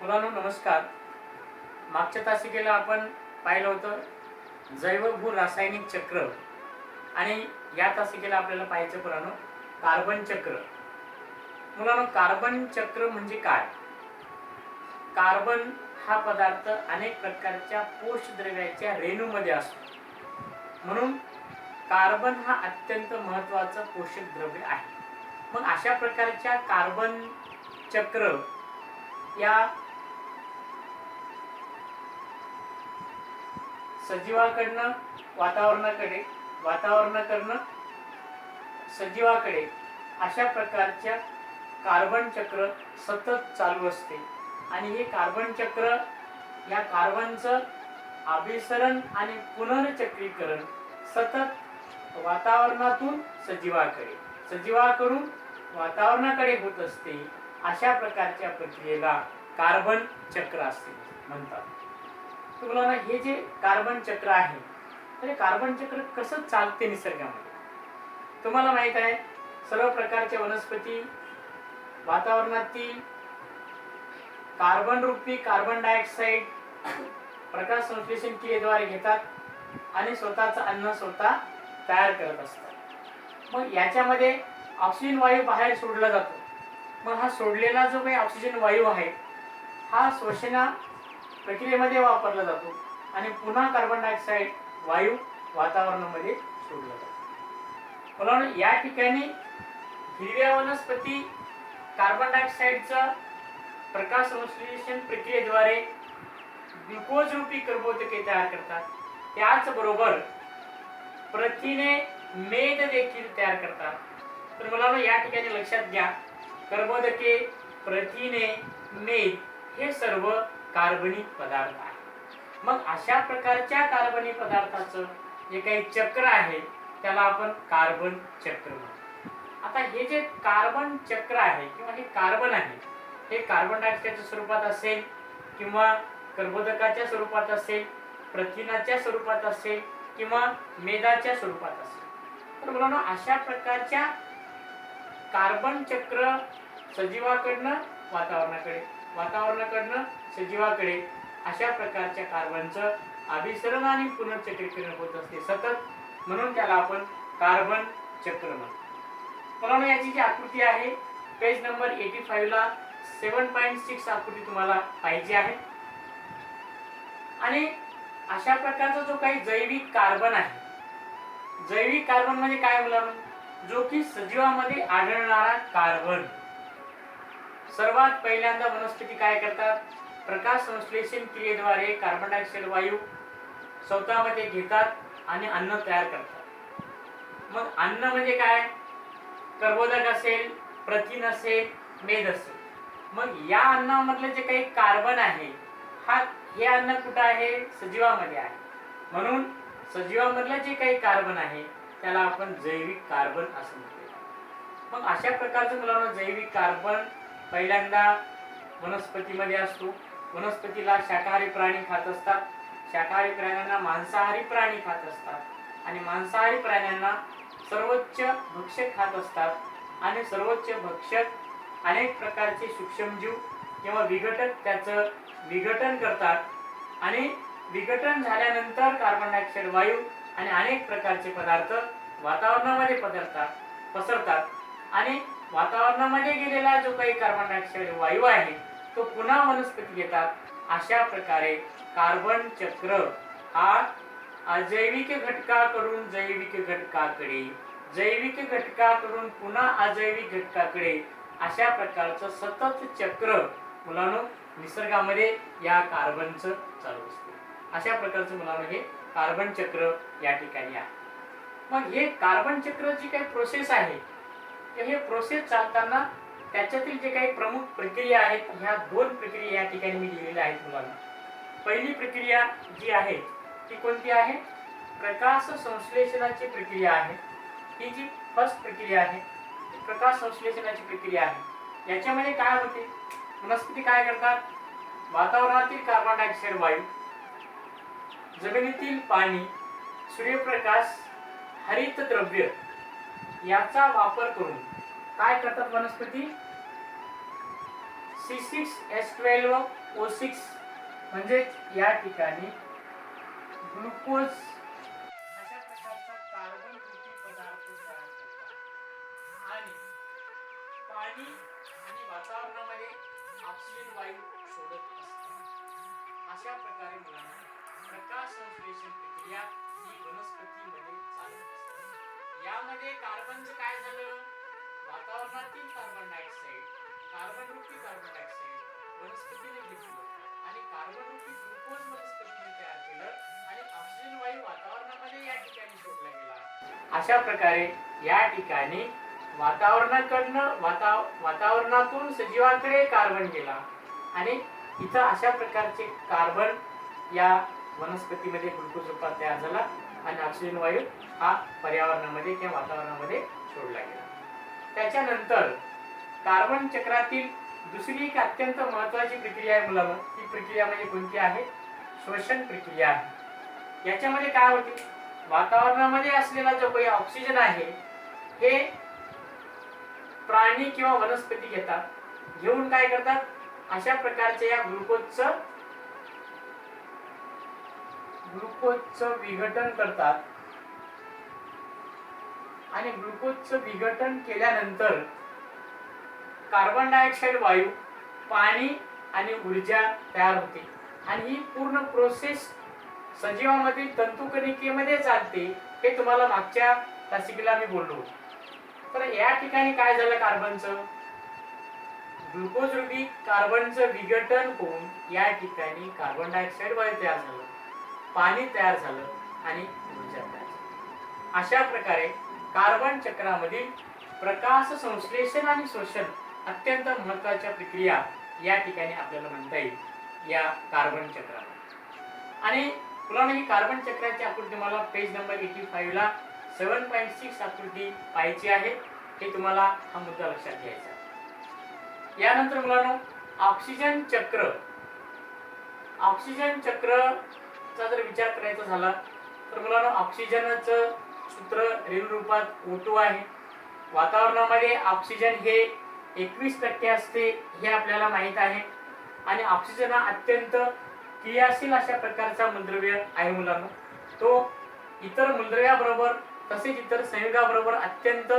मुलांनो नमस्कार. मागच्या तासिकेला आपण पाहिलं होतं जैवभू रासायनिक चक्र. आणि या तासिकेला आपल्याला पाहायचं पुराणं कार्बन चक्र. मुलांनो कार्बन चक्र म्हणजे काय? कार्बन हा पदार्थ अनेक प्रकारच्या पोषद्रव्याच्या रेणूमध्ये असतो. म्हणून कार्बन हा अत्यंत महत्त्वाचं पोषक द्रव्य आहे. मग अशा प्रकारच्या कार्बन चक्र या सजीवाकडनं वातावरणाकडे वातावरणाकडनं सजीवाकडे अशा प्रकारच्या कार्बन चक्र सतत चालू असते. आणि हे कार्बन चक्र या कार्बनचं अभिसरण आणि पुनर्चक्रीकरण सतत वातावरणातून सजीवाकडे सजीवाकडून वातावरणाकडे होत असते अशा प्रकारच्या प्रक्रियेला कार्बन चक्र असते म्हणतात. तर मुलांना हे जे कार्बन चक्र आहे तर हे कार्बन चक्र कसं चालते निसर्गामध्ये? तुम्हाला माहीत आहे सर्व प्रकारच्या वनस्पती वातावरणातील कार्बन रूपी कार्बन डायऑक्साईड प्रकाश संश्लेषण क्रियेद्वारे घेतात आणि स्वतःचं अन्न स्वतः तयार करत असतात. मग याच्यामध्ये ऑक्सिजन वायू बाहेर सोडला जातो. मग हा सोडलेला जो काही ऑक्सिजन वायू आहे हा श्वसना प्रक्रियेमध्ये वापरला जातो आणि पुन्हा कार्बन डायऑक्साईड वायू वातावरणामध्ये सोडला जातो. म्हणून या ठिकाणी हिरव्या वनस्पती कार्बन डायऑक्साईडचं प्रकाश संश्लेषण प्रक्रियेद्वारे ग्लुकोज रूपी कर्बोदके तयार करतात. त्याचबरोबर प्रथिने मेद देखील तयार करतात. तर मुलांना या ठिकाणी लक्षात घ्या. कर्बोदके प्रथिने मेद हे सर्व कार्बनिक पदार्थ आहे. मग अशा प्रकारच्या कार्बनिक पदार्थाचं जे काही चक्र आहे त्याला आपण कार्बन चक्र म्हणतो. आता हे जे कार्बन चक्र आहे किंवा हे कार्बन आहे हे कार्बन डायऑक्साईडच्या स्वरूपात असेल किंवा कर्बोदकाच्या स्वरूपात असेल प्रथिनाच्या स्वरूपात असेल किंवा मेदाच्या स्वरूपात असेल. तर मुलांना अशा प्रकारच्या कार्बन चक्र सजीवाकडनं वातावरणाकडे वातावरणाकडनं सजीवाकडे अशा प्रकारच्या कार्बनचं अभिसरण आणि पुनर्चक्रीकरण होत असते सतत. म्हणून त्याला आपण कार्बन चक्र म्हणतो. मुलांना याची जी आकृती आहे पेज नंबर एटी फाईव्हला सेवन पॉईंट सिक्स आकृती तुम्हाला पाहिजे आहे. आणि अशा प्रकारचा जो काही जैविक कार्बन आहे जैविक कार्बन म्हणजे काय मुलांना? जो की सजीवामध्ये आढळणारा कार्बन. सर्वात पहिल्यांदा वनस्पती काय करतात? प्रकाश संश्लेषण क्रियेद्वारे कार्बन डायऑक्साईड वायू स्वतःमध्ये घेतात आणि अन्न तयार करतात. मग अन्न म्हणजे काय? कर्बोदक असेल प्रथिन असेल मेद असेल. मग या अन्नामधलं जे काही कार्बन आहे हा हे अन्न कुठं आहे? सजीवामध्ये आहे. म्हणून सजीवामधलं जे काही कार्बन आहे त्याला आपण जैविक कार्बन असं म्हणतो. मग अशा प्रकारचं मुलांना जैविक कार्बन पहिल्यांदा वनस्पतीमध्ये असतो. वनस्पतीला शाकाहारी प्राणी खात असतात. शाकाहारी प्राण्यांना मांसाहारी प्राणी खात असतात. आणि मांसाहारी प्राण्यांना सर्वोच्च भक्षक खात असतात. आणि सर्वोच्च भक्षक अनेक प्रकारचे सूक्ष्मजीव किंवा विघटक त्याचं विघटन करतात. आणि विघटन झाल्यानंतर कार्बन डायऑक्साईड वायू आणि अनेक प्रकारचे पदार्थ वातावरणामध्ये पसरतात पसरतात. आणि वातावरणामध्ये गेलेला जो काही कार्बन डायऑक्साईड वायू आहे तो पुन्हा वनस्पती घेतात. अशा प्रकारे कार्बन चक्र हा अजैविक घटकाकडून जैविक घटकाकडे जैविक घटकाकडून पुन्हा अजैविक घटकाकडे अशा प्रकारचं सतत चक्र मुलांनो निसर्गामध्ये या कार्बनचं चालू असते. अशा प्रकारचं मुलांनो हे कार्बन चक्र या ठिकाणी आहे. मग हे कार्बन चक्र जी काही प्रोसेस आहे तर हे प्रोसेस चालताना त्याच्यातील जे काही प्रमुख प्रक्रिया आहेत ह्या दोन प्रक्रिया या ठिकाणी मी लिहिलेल्या आहेत तुम्हाला. पहिली प्रक्रिया जी आहे ती कोणती आहे? प्रकाश संश्लेषणाची प्रक्रिया आहे. ही जी फर्स्ट प्रक्रिया आहे प्रकाश संश्लेषणाची प्रक्रिया आहे. याच्यामध्ये काय होते? वनस्पती काय करतात? वातावरणातील कार्बन डायऑक्साईड वायू जमिनीतील पाणी सूर्यप्रकाश हरित द्रव्य याचा वापर करून काय करतात वनस्पती? C six S twelve O six म्हणजेच या ठिकाणी ग्लुकोज अशा प्रकारचा कार्बन पदार्थ तयार करतात. आणि पाणी आणि वातावरणामध्ये ऑक्सिजन वायू सोडत असतात. अशा प्रकारे मुलांना प्रकाश संश्लेषण प्रक्रिया ही वनस्पतीमध्ये असते. यामध्ये कार्बनचं काय झालं? वातावरणातील कार्बन डायऑक्साईड कार्बन रुपी कार्बन डायऑक्साईड वनस्पतीने घेतलं आणि कार्बन रुपी ग्लुकोज वनस्पतीने तयार केलं आणि ऑक्सिजन वायू वातावरणामध्ये या ठिकाणी शोधला गेला. अशा प्रकारे या ठिकाणी वातावरणाकडनं वाता वातावरणातून सजीवाकडे कार्बन गेला आणि इथं अशा प्रकारचे कार्बन या वनस्पतीमध्ये ग्लुकोज रूपात तयार झाला आणि ऑक्सिजन वायू हा पर्यावरणामध्ये किंवा वातावरणामध्ये सोडला गेला. त्याच्यानंतर कार्बन चक्रातील दुसरी एक अत्यंत महत्वाची प्रक्रिया आहे मुलांना. ती प्रक्रिया म्हणजे कोणती आहे? श्वसन प्रक्रिया आहे. याच्यामध्ये काय होते? वातावरणामध्ये असलेला जो काही ऑक्सिजन आहे हे प्राणी किंवा वनस्पती घेतात. घेऊन काय करतात? अशा प्रकारच्या या ग्लुकोजचं ग्लुकोजचं विघटन करतात. आणि ग्लुकोजचं विघटन केल्यानंतर कार्बन डायऑक्साईड वायू पाणी आणि ऊर्जा तयार होते. आणि ही पूर्ण प्रोसेस सजीवामधील तंतुकणिकेमध्ये चालते हे तुम्हाला मागच्या तासिकेला मी बोललो तर या ठिकाणी काय झालं कार्बनचं ग्लुकोज रुपी कार्बनचं विघटन होऊन या ठिकाणी कार्बन डायऑक्साईड वायू तयार झालं पाणी तयार झालं आणि ऊर्जा तयार झाली. अशा प्रकारे कार्बन चक्रामधील प्रकाश संश्लेषण आणि शोषण अत्यंत महत्त्वाच्या प्रक्रिया या ठिकाणी आपल्याला म्हणता येईल या कार्बन चक्रामध्ये आणि मुलांना ही कार्बन चक्राची आकृती मला पेज नंबर एटी फाईव्हला सेवन पॉईंट सिक्स आकृती पाहायची आहे. हे तुम्हाला हा मुद्दा लक्षात घ्यायचा आहे. यानंतर मुलांना ऑक्सिजन चक्र. ऑक्सिजन चक्रचा जर विचार करायचा झाला तर मुलांना ऑक्सिजनचं सूत्र रेणू रूपात O2 आहे. वातावरणामध्ये ऑक्सिजन हे एकवीस टक्के असते हे आपल्याला माहीत आहे. आणि ऑक्सिजन हा अत्यंत क्रियाशील अशा प्रकारचा मूलद्रव्य आहे मुलांना. तो इतर मूलद्रव्याबरोबर तसेच इतर संयोगाबरोबर अत्यंत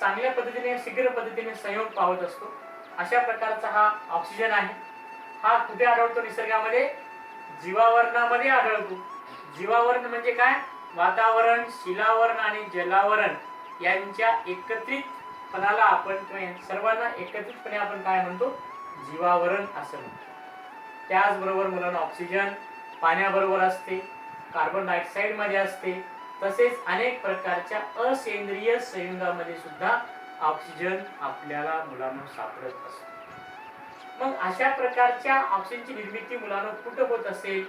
चांगल्या पद्धतीने शीघ्र पद्धतीने संयोग पावत असतो. अशा प्रकारचा हा ऑक्सिजन आहे. हा कुठे आढळतो? निसर्गामध्ये? जीवावरणामध्ये आढळतो. जीवावरण म्हणजे काय? वातावरण शिलावरण आणि जलावरण यांच्या एकत्रितपणाला आपण सर्वांना एकत्रितपणे आपण काय म्हणतो? जीवावरण असं म्हणतो. त्याचबरोबर मुलांना ऑक्सिजन पाण्याबरोबर असते कार्बन डायऑक्साईडमध्ये असते तसेच अनेक प्रकारच्या असेंद्रिय संयुगामध्ये सुद्धा ऑक्सिजन आपल्याला मुलांना सापडत असतो. मग अशा प्रकारच्या ऑक्सिजनची निर्मिती मुलांना कुठं होत असेल?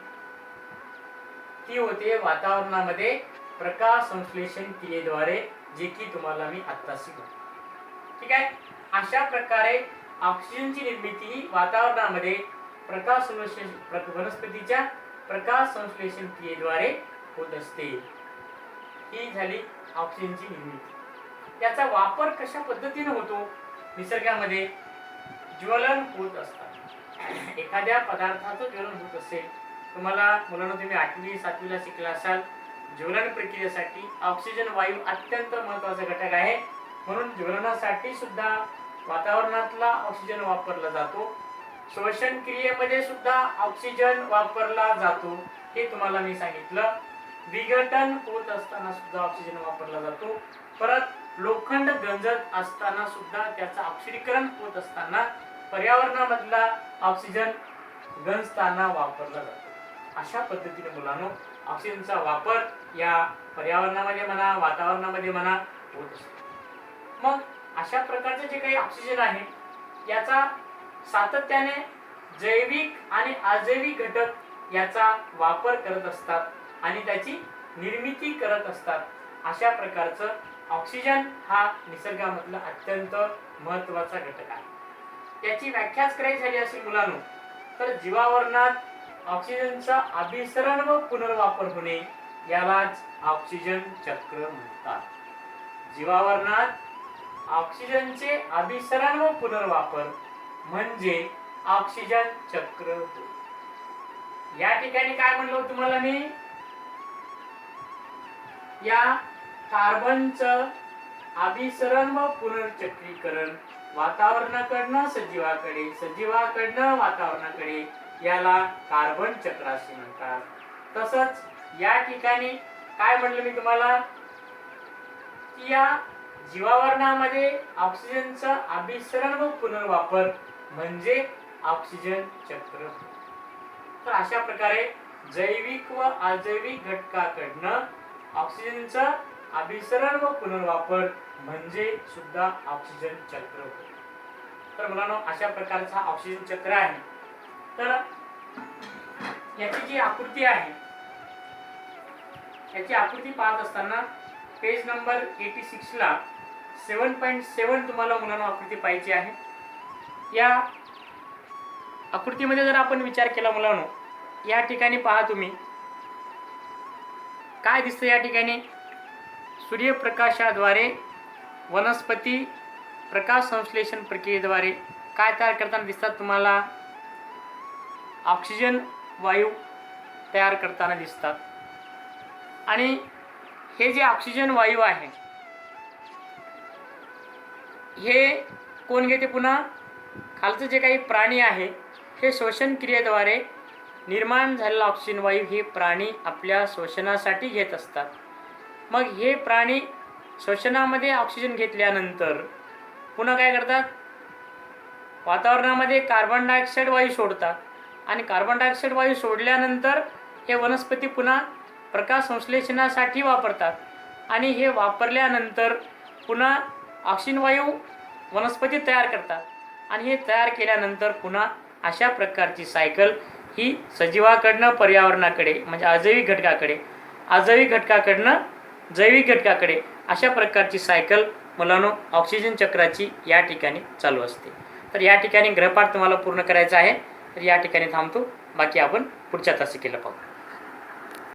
ती होते वातावरणामध्ये प्रकाश संश्लेषण क्रियेद्वारे जे की तुम्हाला मी आत्ता शिकवतो. ठीक आहे? अशा प्रकारे ऑक्सिजनची निर्मिती ही वातावरणामध्ये प्रकाश संश्लेषण वनस्पतीच्या प्रकाश संश्लेषण क्रियेद्वारे होत असते. ही झाली ऑक्सिजनची निर्मिती. याचा वापर कशा पद्धतीने होतो? निसर्गामध्ये ज्वलन होत असतात एखाद्या पदार्थाचं ज्वलन होत असेल तुम्हाला मुलांना तुम्ही आठवी सातवीला शिकला असाल ज्वलन प्रक्रियेसाठी ऑक्सिजन वायू अत्यंत महत्त्वाचा घटक आहे. म्हणून ज्वलनासाठी सुद्धा वातावरणातला ऑक्सिजन वापरला जातो. श्वसन क्रियेमध्ये सुद्धा ऑक्सिजन वापरला जातो. हे तुम्हाला मी सांगितलं. विघटन होत असताना सुद्धा ऑक्सिजन वापरला जातो. परत लोखंड गंजत असताना सुद्धा त्याचं ऑक्सिडीकरण होत असताना पर्यावरणामधला ऑक्सिजन गंजताना वापरला जातो. अशा पद्धतीने मुलांनो ऑक्सिजनचा वापर या पर्यावरणामध्ये म्हणा वातावरणामध्ये म्हणा होत असतो. मग अशा प्रकारचे जे काही ऑक्सिजन आहे याचा सातत्याने जैविक आणि अजैविक घटक याचा वापर करत असतात आणि त्याची निर्मिती करत असतात. अशा प्रकारचं ऑक्सिजन हा निसर्गामधला अत्यंत महत्त्वाचा घटक आहे. याची व्याख्याच करायची झाली असेल मुलांनो तर जीवावरणात ऑक्सिजनचा अभिसरण व पुनर्वापर होणे यालाच ऑक्सिजन चक्र म्हणतात. जीवावरणात ऑक्सिजनचे अभिसरण व पुनर्वापर म्हणजे ऑक्सिजन चक्र या ठिकाणी काय म्हणलो तुम्हाला मी? या कार्बनचं अभिसरण व पुनर्चक्रीकरण वातावरणाकडनं सजीवाकडे सजीवाकडनं वातावरणाकडे याला कार्बन चक्र असे म्हणतात. तसंच या ठिकाणी काय म्हणलं मी तुम्हाला? की या जीवावरणामध्ये ऑक्सिजनचा अभिसरण व पुनर्वापर म्हणजे ऑक्सिजन चक्र. तर अशा प्रकारे जैविक व अजैविक घटकाकडनं ऑक्सिजनचा अभिसरण व पुनर्वापर म्हणजे सुद्धा ऑक्सिजन चक्र. तर मुलांनो अशा प्रकारचा ऑक्सिजन चक्र आहे. तर याची जी आकृती आहे याची आकृती पाहत असताना पेज नंबर एटी सिक्सला सेवन पॉईंट सेवन तुम्हाला मुलांना आकृती पाहिजे आहे. या आकृतीमध्ये जर आपण विचार केला मुलांनो या ठिकाणी पहा तुम्ही. काय दिसतं या ठिकाणी? सूर्यप्रकाशाद्वारे वनस्पती प्रकाश संश्लेषण प्रक्रियेद्वारे काय तयार करताना दिसतात तुम्हाला? ऑक्सिजन वायू तयार करताना दिसतात. आणि हे जे ऑक्सिजन वायू आहे हे कोण घेते पुन्हा? खालचं जे काही प्राणी आहे हे श्वसन क्रियेद्वारे निर्माण झालेला ऑक्सिजन वायू हे प्राणी आपल्या श्वसनासाठी घेत असतात. मग हे प्राणी श्वसनामध्ये ऑक्सिजन घेतल्यानंतर पुन्हा काय करतात? वातावरणामध्ये कार्बन डायऑक्साईड वायू सोडतात. आणि कार्बन डायऑक्साईड वायू सोडल्यानंतर हे वनस्पती पुन्हा प्रकाश संश्लेषणासाठी वापरतात. आणि हे वापरल्यानंतर पुन्हा ऑक्सिजन वायू वनस्पती तयार करतात. आणि हे तयार केल्यानंतर पुन्हा अशा प्रकारची सायकल ही सजीवाकडनं पर्यावरणाकडे म्हणजे अजैविक घटकाकडे अजैविक घटकाकडनं जैविक घटकाकडे अशा प्रकारची सायकल मुलांनो ऑक्सिजन चक्राची या ठिकाणी चालू असते. तर या ठिकाणी ग्रहपाठ तुम्हाला पूर्ण करायचा आहे. तर या ठिकाणी थांबतो. बाकी आपण पुढच्या तासिकेला पाहू.